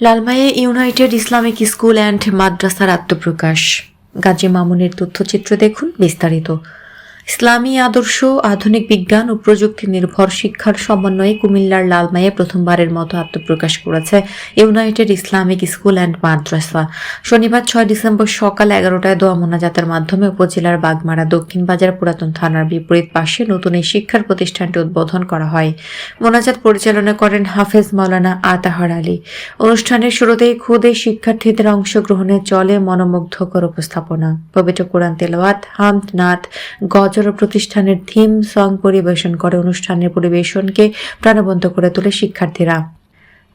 লালমাইয়ে United Islamic school and মাদ্রাসার আত্মপ্রকাশ। গাজী মামুনের তথ্যচিত্র দেখুন বিস্তারিত। ইসলামী আদর্শ, আধুনিক বিজ্ঞান ও প্রযুক্তি নির্ভর শিক্ষার সমন্বয়ে কুমিল্লার লালমাইয়ে প্রথমবারের মতো আত্মপ্রকাশ করেছে ইউনাইটেড ইসলামিক স্কুল অ্যান্ড মাদ্রাসা। শনিবার ছয় ডিসেম্বর সকাল এগারোটায় দোয়া মোনাজাতের মাধ্যমে উপজেলার বাগমারা দক্ষিণ বাজার পুরাতন থানার বিপরীত পাশে নতুন এই শিক্ষার প্রতিষ্ঠানটি উদ্বোধন করা হয়। মোনাজাত পরিচালনা করেন হাফেজ মাওলানা আতাহার আলী। অনুষ্ঠানের শুরুতেই খুদে শিক্ষার্থীদের অংশগ্রহণে চলে মনোমুগ্ধকর উপস্থাপনা। পবিত্র কোরআন তেলাওয়াত হামদ নাথ গজর প্রতিষ্ঠানের থিম সং পরিবেশন করে অনুষ্ঠানের পরিবেশনকে প্রাণবন্ত করে তোলে শিক্ষার্থীরা।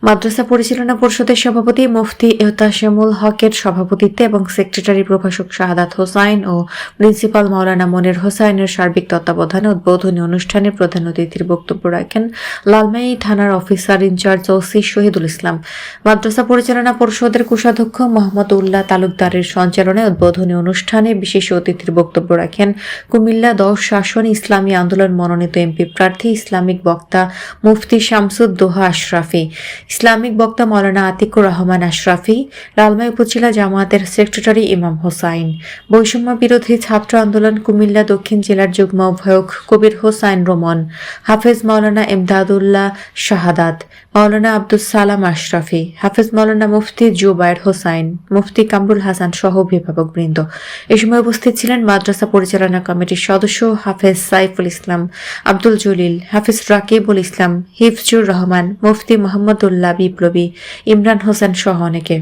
মাদ্রাসা পরিচালনা পরিষদের সভাপতি মুফতি এহতাশামুল হকের সভাপতিত্বে এবং সেক্রেটারি প্রভাষক শাহাদাত হোসাইন ও প্রিন্সিপাল মাওলানা মনির হোসাইনের সার্বিক তত্ত্বাবধানে উদ্বোধনী অনুষ্ঠানে প্রধান অতিথির বক্তব্য রাখেন লালমাই থানার officer in charge OC Shahidul Islam. মাদ্রাসা পরিচালনা পরিষদের কোষাধ্যক্ষ মোহাম্মদ উল্লাহ তালুকদারের সঞ্চালনায় উদ্বোধনী অনুষ্ঠানে বিশেষ অতিথির বক্তব্য রাখেন কুমিল্লা দশ শাসন ইসলামী আন্দোলন মনোনীত এমপি প্রার্থী ইসলামিক বক্তা মুফতি শামসুদ্দোহা আশরাফি। ইসলামিক বক্তা মৌলানা আতিকুর রহমান আশরাফি, লালমাই উপজেলা জামায়াতের সেক্রেটারি ইমাম হোসাইন। বৈষম্য বিরোধী ছাত্র আন্দোলন কুমিল্লা দক্ষিণ জেলার যুগ্ম আহ্বায়ক কবির হোসাইন রোমন, হাফেজ মাওলানা এমদাদুল্লাহ শাহাদাত মাওলানা আব্দুল সালাম আশরাফি, হাফেজ মাওলানা মুফতি জুবায়ের হোসাইন, মুফতি কামরুল হাসান সহ অভিভাবক বৃন্দ। এ সময় উপস্থিত ছিলেন মাদ্রাসা পরিচালনা কমিটির সদস্য হাফেজ সাইফুল ইসলাম, আব্দুল জলিল, হাফিজ রাকিবুল ইসলাম, হিফজুর রহমান, মুফতি মোহাম্মদুল্লাহ বিপ্লবী, ইমরান হোসেন সহ অনেকে।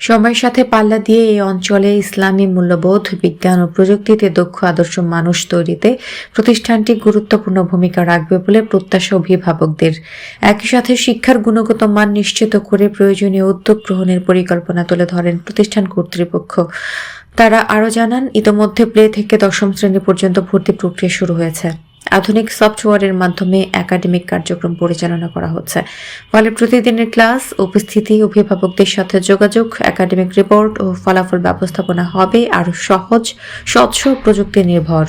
সময়ের সাথে পাল্লা দিয়ে এই অঞ্চলে ইসলামী মূল্যবোধ, বিজ্ঞান ও প্রযুক্তিতে দক্ষ আদর্শ মানুষ তৈরিতে প্রতিষ্ঠানটি গুরুত্বপূর্ণ ভূমিকা রাখবে বলে প্রত্যাশা অভিভাবকদের। একই সাথে শিক্ষার গুণগত মান নিশ্চিত করে প্রয়োজনীয় উদ্যোগ গ্রহণের পরিকল্পনা তুলে ধরেন প্রতিষ্ঠান কর্তৃপক্ষ। তারা আরও জানান, ইতোমধ্যে প্লে থেকে দশম শ্রেণি পর্যন্ত ভর্তি প্রক্রিয়া শুরু হয়েছে। আধুনিক সফটওয়্যারের মাধ্যমে একাডেমিক কার্যক্রম পরিচালনা করা হচ্ছে। ফলে প্রতিদিনের ক্লাস, উপস্থিতি, অভিভাবকদের সাথে যোগাযোগ, একাডেমিক রিপোর্ট ও ফলাফল ব্যবস্থাপনা হবে আরও সহজ, স্বচ্ছ প্রযুক্তি নির্ভর